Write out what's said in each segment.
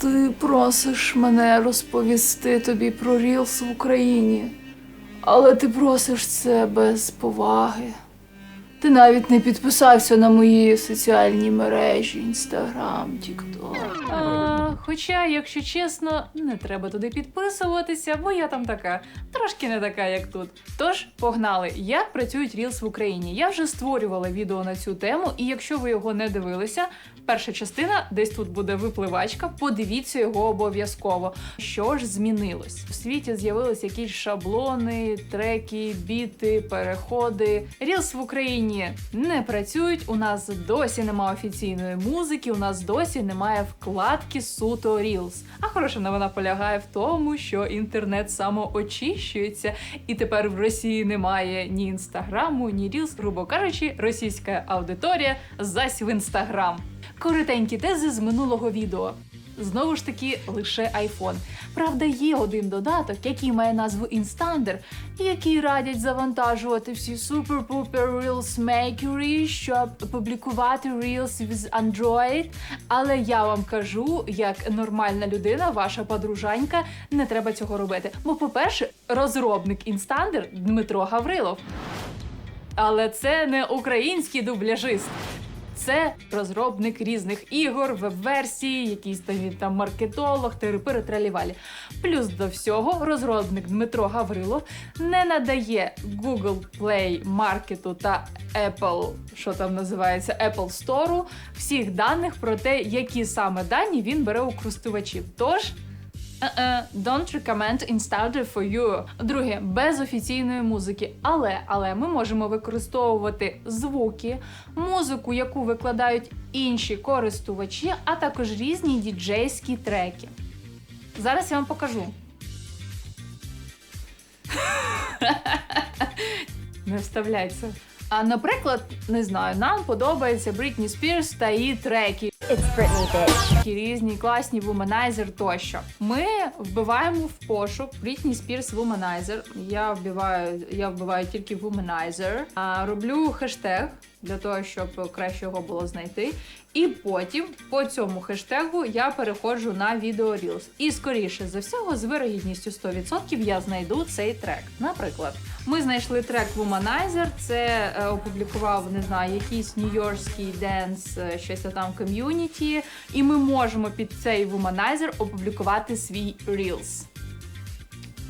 Ти просиш мене розповісти тобі про Рілс в Україні, але ти просиш це без поваги. Ти навіть не підписався на мої соціальні мережі, інстаграм, тікток. Хоча, якщо чесно, не треба туди підписуватися, бо я там така, трошки не така, як тут. Тож, погнали, як працюють Reels в Україні. Я вже створювала відео на цю тему, і якщо ви його не дивилися, перша частина десь тут буде випливачка. Подивіться його обов'язково. Що ж змінилось? В світі з'явились якісь шаблони, треки, біти, переходи. Reels в Україні не працюють. У нас досі немає офіційної музики, у нас досі немає вкладки суто Reels. А хороша новина полягає в тому, що інтернет самоочищується, і тепер в Росії немає ні інстаграму, ні Reels. Грубо кажучи, російська аудиторія зась в інстаграм. Коротенькі тези з минулого відео. Знову ж таки, лише iPhone. Правда, є один додаток, який має назву Instander, який радять завантажувати всі супер-пупер Reels Makery, щоб публікувати Reels з Android. Але я вам кажу, як нормальна людина, ваша подружанька, не треба цього робити. Бо, по-перше, розробник Instander Дмитро Гаврилов. Але це не український дубляжист. Це розробник різних ігор, веб-версій, якийсь там там маркетолог, терапери тралівалі. Плюс до всього, розробник Дмитро Гаврилов не надає Google Play Market та Apple, що там називається, Apple Store, всіх даних про те, які саме дані він бере у користувачів. Тож. Uh-uh, don't recommend Installer for you. Друге, без офіційної музики. Але, але ми можемо використовувати звуки, музику, яку викладають інші користувачі, а також різні діджейські треки. Зараз я вам покажу. Не вставляйся. А наприклад, не знаю, нам подобається Брітні Спірс та її треки. It's Britney, bitch. Такі різні класні вуманайзер тощо. Ми вбиваємо в пошук Britney Spears Womanizer. Я вбиваю, я вбиваю тільки Womanizer. А роблю хештег для того, щоб краще його було знайти. І потім по цьому хештегу я переходжу на відео Reels. І скоріше за всього, з вирогідністю 100% я знайду цей трек. Наприклад, ми знайшли трек Womanizer, це е, опублікував, не знаю, якийсь нью-йоркський денс, е, щось там ком'юніті. І ми можемо під цей Womanizer опублікувати свій Reels.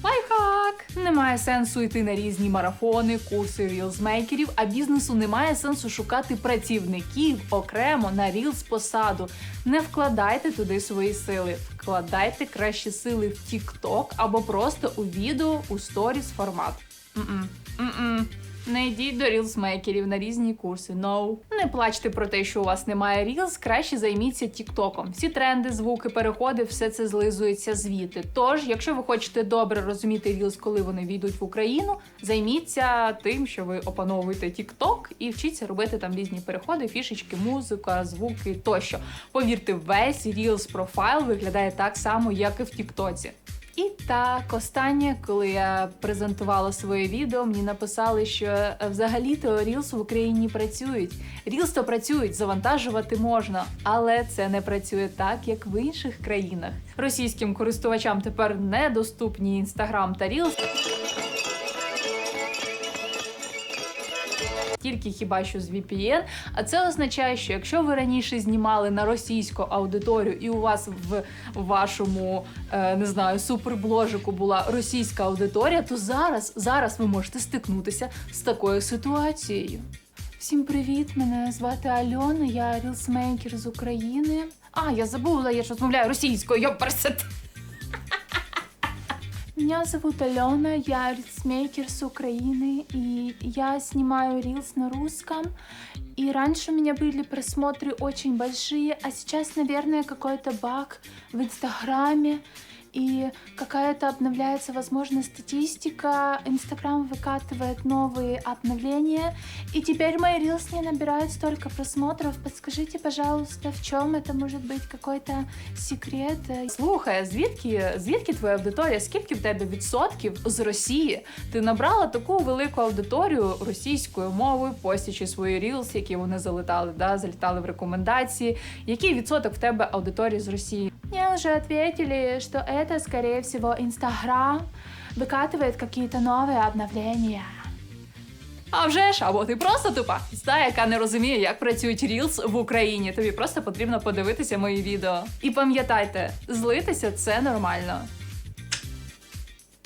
Лайфхак! Немає сенсу йти на різні марафони, курси рілзмейкерів, а бізнесу немає сенсу шукати працівників окремо на рілз посаду. Не вкладайте туди свої сили, вкладайте кращі сили в TikTok або просто у відео у сторіс формат. М-м, м-м. Не йдіть до рілзмейкерів на різні курси. No. Не плачте про те, що у вас немає рілз, краще займіться тіктоком. Всі тренди, звуки, переходи, все це злизується звідти. Тож, якщо ви хочете добре розуміти рілз, коли вони війдуть в Україну, займіться тим, що ви опановуєте тікток і вчіться робити там різні переходи, фішечки, музика, звуки тощо. Повірте, весь рілз профайл виглядає так само, як і в Тіктоці. І так, останнє, коли я презентувала своє відео, мені написали, що е, взагалі-то Reels в Україні працюють. Reels то працюють, завантажувати можна, але це не працює так, як в інших країнах. Російським користувачам тепер недоступні Instagram та Reels. Тільки хіба що з VPN. А це означає, що якщо ви раніше знімали на російську аудиторію, і у вас в вашому е, не знаю супербложику була російська аудиторія, то зараз, зараз ви можете стикнутися з такою ситуацією. Всім привіт! Мене звати Альона, я рілсмейкер з України. А, я забула, я ж розмовляю російською, йоперсет. Меня зовут Алена, я рилсмейкер с Украины, и я снимаю рилс на русском. И раньше у меня были просмотры очень большие, а сейчас, наверное, какой-то баг в Инстаграме. И какая-то обновляется, возможно, статистика. Инстаграм выкатывает новые обновления. И теперь мои рилс не набирают столько просмотров. Подскажите, пожалуйста, в чем это может быть какой-то секрет? Слухай, а звідки, звідки твоя аудиторія? Скільки в тебе відсотків з Росії? Ти набрала таку велику аудиторію російською мовою, постячи свої рілс, які вони залетали, да, залітали в рекомендації. Який відсоток в тебе аудиторії з Росії? Мне уже ответили, что это, скорее всего, Инстаграм выкатывает какие-то новые обновления. А вже ж, або ти просто тупа зда, яка не розуміє, як працюють Reels в Україні. Тобі просто потрібно подивитися мої відео. І пам'ятайте, злитися це нормально.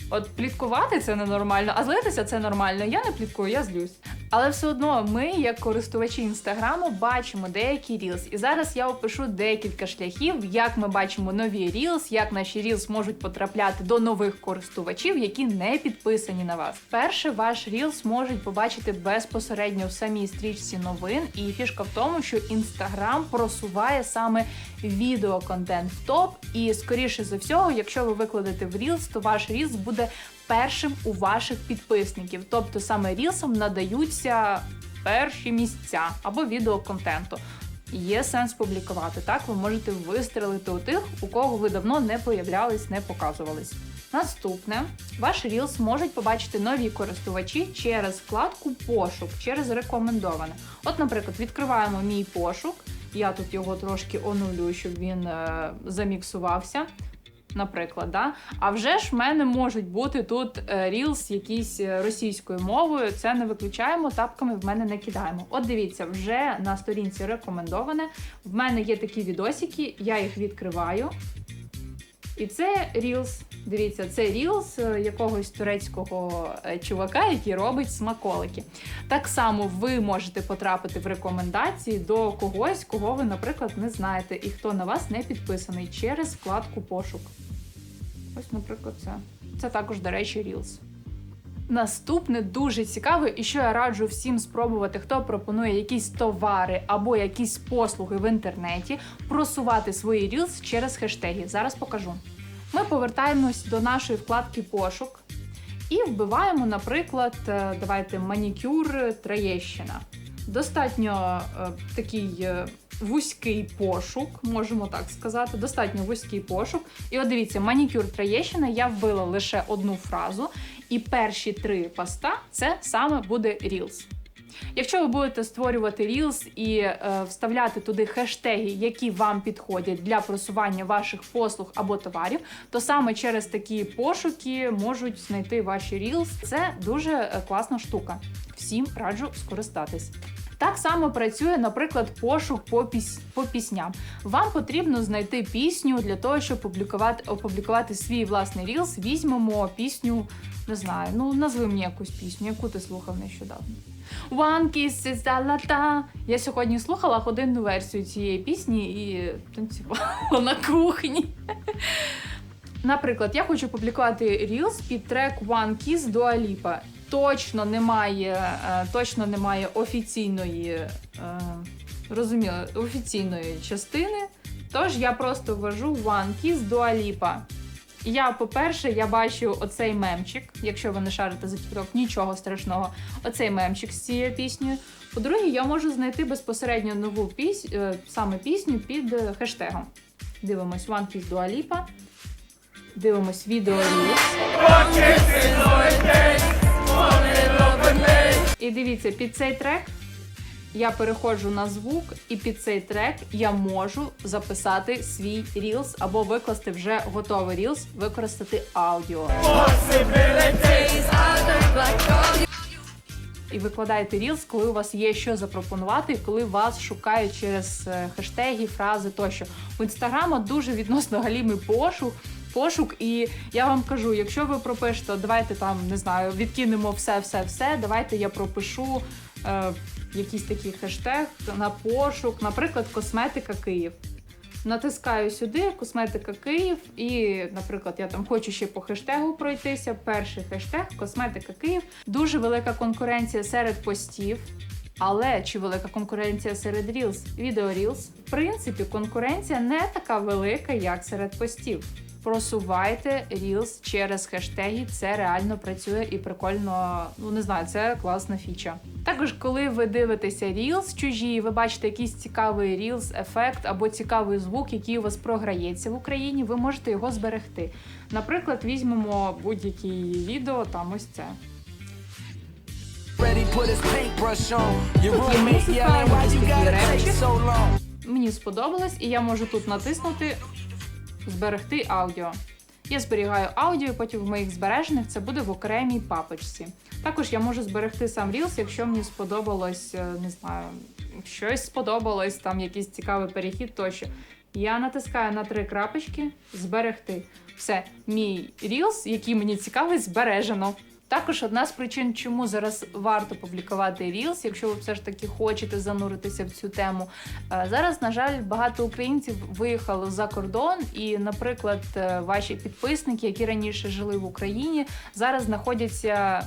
От пліткувати це ненормально, а злитися це нормально. Я не пліткую, я злюсь. Але все одно ми, як користувачі інстаграму, бачимо деякі Reels. І зараз я опишу декілька шляхів, як ми бачимо нові Reels, як наші Reels можуть потрапляти до нових користувачів, які не підписані на вас. Перше, ваш Reels можуть побачити безпосередньо в самій стрічці новин. І фішка в тому, що інстаграм просуває саме відеоконтент в топ. І скоріше за всього, якщо ви викладете в Reels, то ваш Reels буде першим у ваших підписників. Тобто саме Рілсам надаються перші місця або відеоконтенту. Є сенс публікувати. Так ви можете вистрелити у тих, у кого ви давно не появлялись, не показувались. Наступне, ваш Reels можуть побачити нові користувачі через вкладку пошук, через рекомендоване. От, наприклад, відкриваємо мій пошук. Я тут його трошки оновлю, щоб він е, заміксувався. Наприклад, да? а вже ж в мене можуть бути тут е, Reels якісь е, російською мовою. Це не виключаємо, тапками в мене не кидаємо. От дивіться, вже на сторінці рекомендоване. В мене є такі відосики, я їх відкриваю. І це Reels. Дивіться, це Reels е, якогось турецького чувака, який робить смаколики. Так само ви можете потрапити в рекомендації до когось, кого ви, наприклад, не знаєте, і хто на вас не підписаний через вкладку пошук. Ось, наприклад, це. Це також, до речі, Reels. Наступне дуже цікаве, і що я раджу всім спробувати, хто пропонує якісь товари або якісь послуги в інтернеті, просувати свої Reels через хештеги. Зараз покажу. Ми повертаємось до нашої вкладки пошук і вбиваємо, наприклад, е, давайте манікюр Троєщина. Достатньо е, такий е, вузький пошук, можемо так сказати. Достатньо вузький пошук. І от дивіться, манікюр Троєщина я вбила лише одну фразу, і перші три поста це саме буде Reels. Якщо ви будете створювати Reels і е, вставляти туди хештеги, які вам підходять для просування ваших послуг або товарів, то саме через такі пошуки можуть знайти ваші Reels. Це дуже е, класна штука. Всім раджу скористатись. Так само працює, наприклад, пошук по, піс... по пісням. Вам потрібно знайти пісню для того, щоб публікувати, опублікувати свій власний Reels. Візьмемо пісню, не знаю, ну назви мені якусь пісню, яку ти слухав нещодавно. One kiss is the lata. Я сьогодні слухала годинну версію цієї пісні і танцювала на кухні. Наприклад, я хочу публікувати Reels під трек One Kiss Dua Lipa. Точно немає, е, точно немає офіційної, е, розуміло, офіційної частини. Тож я просто ввожу One Kiss Dua Lipa. Я, по-перше, я бачу оцей мемчик. Якщо ви не шарите за TikTok, нічого страшного. Оцей мемчик з цією піснею. По-друге, я можу знайти безпосередньо нову пісню, саме пісню під е, хештегом. Дивимось One Kiss Dua Lipa. Дивимось відео. І дивіться, під цей трек я переходжу на звук, і під цей трек я можу записати свій Reels або викласти вже готовий Reels, використати аудіо. І викладаєте Reels, коли у вас є що запропонувати, і коли вас шукають через е, хештеги, фрази тощо. У інстаграма дуже відносно галімий пошук. Пошук, і я вам кажу, якщо ви пропишете, давайте там не знаю, відкинемо все, все, все. Давайте я пропишу е, якийсь такий хештег на пошук, наприклад, косметика Київ. Натискаю сюди косметика Київ, і, наприклад, я там хочу ще по хештегу пройтися. Перший хештег косметика Київ. Дуже велика конкуренція серед постів. Але чи велика конкуренція серед Reels? Відео Reels? В принципі, конкуренція не така велика, як серед постів. Просувайте Reels через хештеги, це реально працює і прикольно. Ну не знаю, це класна фіча. Також, коли ви дивитеся Reels чужі, ви бачите якийсь цікавий Reels ефект або цікавий звук, який у вас програється в Україні, ви можете його зберегти. Наприклад, візьмемо будь-яке відео, там ось це. Мені сподобалось, і я можу тут натиснути зберегти аудіо. Я зберігаю аудіо, потім в моїх збережених це буде в окремій папочці. Також я можу зберегти сам Reels, якщо мені сподобалось, е, не знаю, щось сподобалось, там якийсь цікавий перехід тощо. Я натискаю на три крапочки зберегти. Все, мій Reels, який мені цікавий, збережено. Також одна з причин, чому зараз варто публікувати Reels, якщо ви все ж таки хочете зануритися в цю тему. Е, Зараз, на жаль, багато українців виїхало за кордон, і, наприклад, е, ваші підписники, які раніше жили в Україні, зараз знаходяться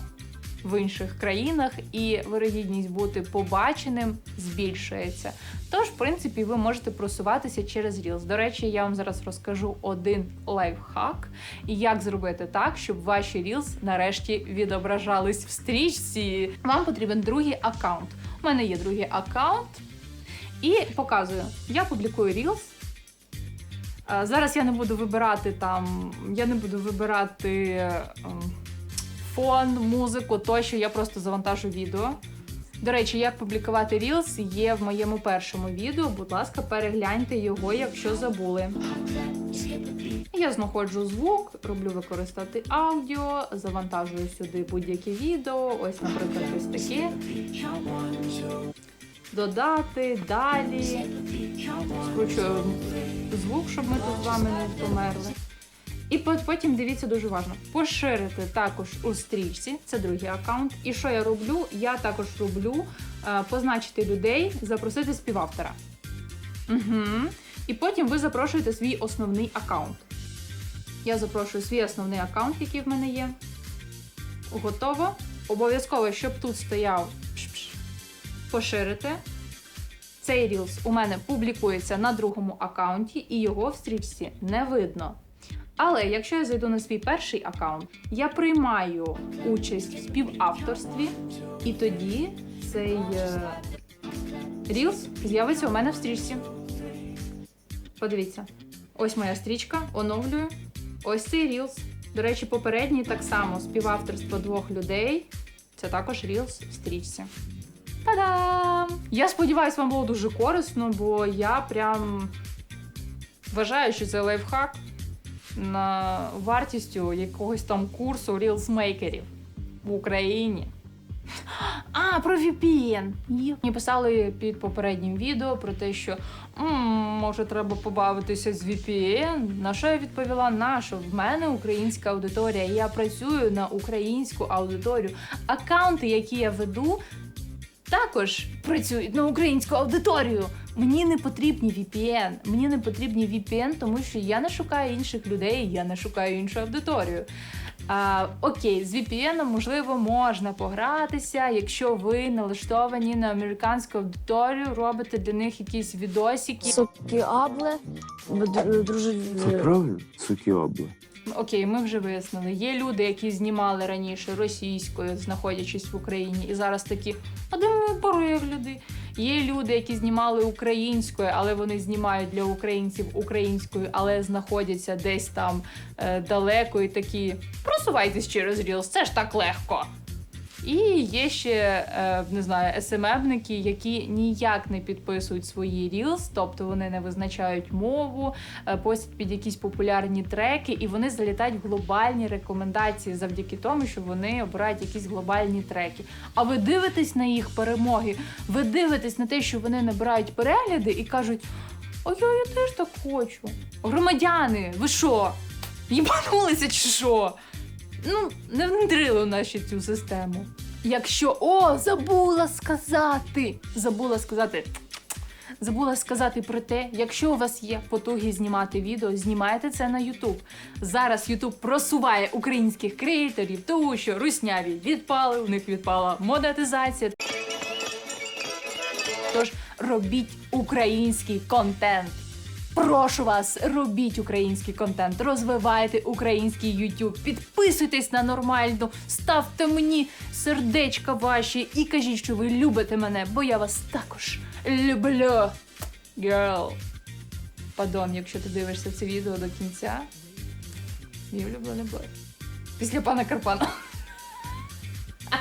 в інших країнах, і вирогідність бути побаченим збільшується. Тож, в принципі, ви можете просуватися через Reels. До речі, я вам зараз розкажу один лайфхак, і як зробити так, щоб ваші Reels нарешті відображались в стрічці. Вам потрібен другий аккаунт. У мене є другий аккаунт. І показую, я публікую Reels. Е, Зараз я не буду вибирати там, я не буду вибирати ем, фон, музику, тощо, я просто завантажу відео. До речі, як публікувати Reels є в моєму першому відео. Будь ласка, перегляньте його, якщо забули. Я знаходжу звук, роблю використати аудіо, завантажую сюди будь-яке відео. Ось, наприклад, ось таке. Додати, далі. Скручую звук, щоб ми тут з вами не померли. І потім дивіться дуже важливо. Поширити також у стрічці, це другий аккаунт. І що я роблю? Я також роблю е, позначити людей, запросити співавтора. Угу. І потім ви запрошуєте свій основний аккаунт. Я запрошую свій основний аккаунт, який в мене є. Готово. Обов'язково, щоб тут стояв поширити. Цей Reels у мене публікується на другому аккаунті, і його в стрічці не видно. Але якщо я зайду на свій перший аккаунт, я приймаю участь в співавторстві, і тоді цей е, Reels з'явиться у мене в стрічці. Подивіться, ось моя стрічка, оновлюю. Ось цей Reels. До речі, попередній так само співавторство двох людей. Це також Reels в стрічці. Та-дам! Я сподіваюся, вам було дуже корисно, бо я прям вважаю, що це лайфхак на вартістю якогось там курсу рілсмейкерів в Україні. А, про VPN. Мені писали під попереднім відео про те, що «М, може треба побавитися з VPN. На що я відповіла? На що в мене українська аудиторія. Я працюю на українську аудиторію. Аккаунти, які я веду, також працюють на українську аудиторію. Мені не потрібні VPN. Мені не потрібні VPN, тому що я не шукаю інших людей, я не шукаю іншу аудиторію. А, окей, з VPN можливо можна погратися, якщо ви налаштовані на американську аудиторію, робите для них якісь відосики. Соки абле, друже. Це правильно? Суки обли. Окей, ми вже вияснили. Є люди, які знімали раніше російською, знаходячись в Україні, і зараз такі, а де мої перегляди? Є люди, які знімали українською, але вони знімають для українців українською, але знаходяться десь там е, далеко і такі просувайтесь через Reels, це ж так легко. І є ще е, не знаю, СММники, які ніяк не підписують свої Reels, тобто вони не визначають мову, е, постять під якісь популярні треки, і вони залітають в глобальні рекомендації завдяки тому, що вони обирають якісь глобальні треки. А ви дивитесь на їх перемоги, ви дивитесь на те, що вони набирають перегляди і кажуть: ой, я теж так хочу. Громадяни, ви що? Їбанулися чи що? Ну, не внедрили у ще цю систему. Якщо о, забула сказати, забула сказати. Забула сказати про те, якщо у вас є потуги знімати відео, знімайте це на YouTube. Зараз YouTube просуває українських креаторів, тому що русняві відпали, у них відпала монетизація. Тож робіть український контент. Прошу вас, робіть український контент, розвивайте український YouTube, підписуйтесь на нормальну, ставте мені сердечка ваші і кажіть, що ви любите мене, бо я вас також люблю. Girl. Падон, якщо ти дивишся це відео до кінця. Мій улюблений бой. Після пана Карпана.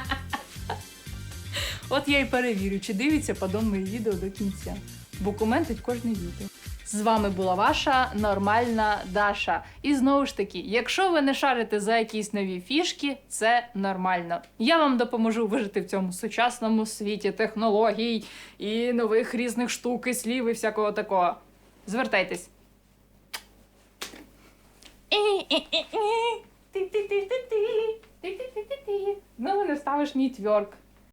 От я і перевірю, чи дивиться падон мої відео до кінця. Бо коментить кожне відео. З вами була ваша нормальна Даша. І знову ж таки, якщо ви не шарите за якісь нові фішки, це нормально. Я вам допоможу вижити в цьому сучасному світі технологій і нових різних штук, і слів і всякого такого. Звертайтесь. Знову не ставиш мій тверк.